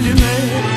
gülme.